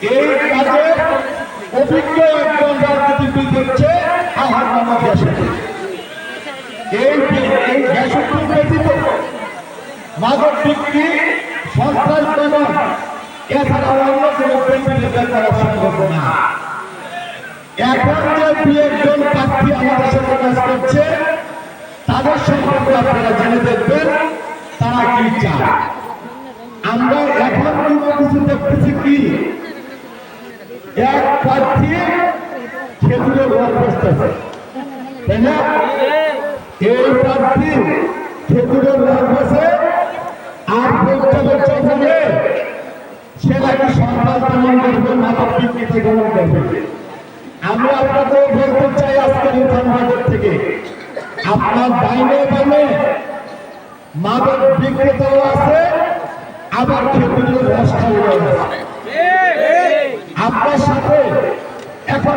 এই কাজে অভিজ্ঞ একজন রাজনীতিবিদ হচ্ছে আহার মোহাম্মদ এই এই গ্যাসুদ্দিন ব্যতীত মাদক বিক্রি, সন্ত্রাস দমন এছাড়া না। এখন যে একজন প্রার্থী আমাদের সাথে কাজ করছে, তাদের সম্পর্কে আপনারা জেনে দেখবেন, তারা কি চায়। আমরা এখন কোনো কিছু দেখতেছি কি? এক প্রার্থী খেজুরে বসতেছে। তাই না? এই প্রার্থী খেজুরে আর বলতে বলতে বলে সে নাকি সন্তান দমন করবে বিক্রিতে দমন করবে আমি আপনাদের বলতে চাই আজকের এই থেকে, আপনার ডাইনে বামে মাদক বিক্রেতাও আছে, আবার খেজুরের রসটাও আছে আপনার সাথে এখন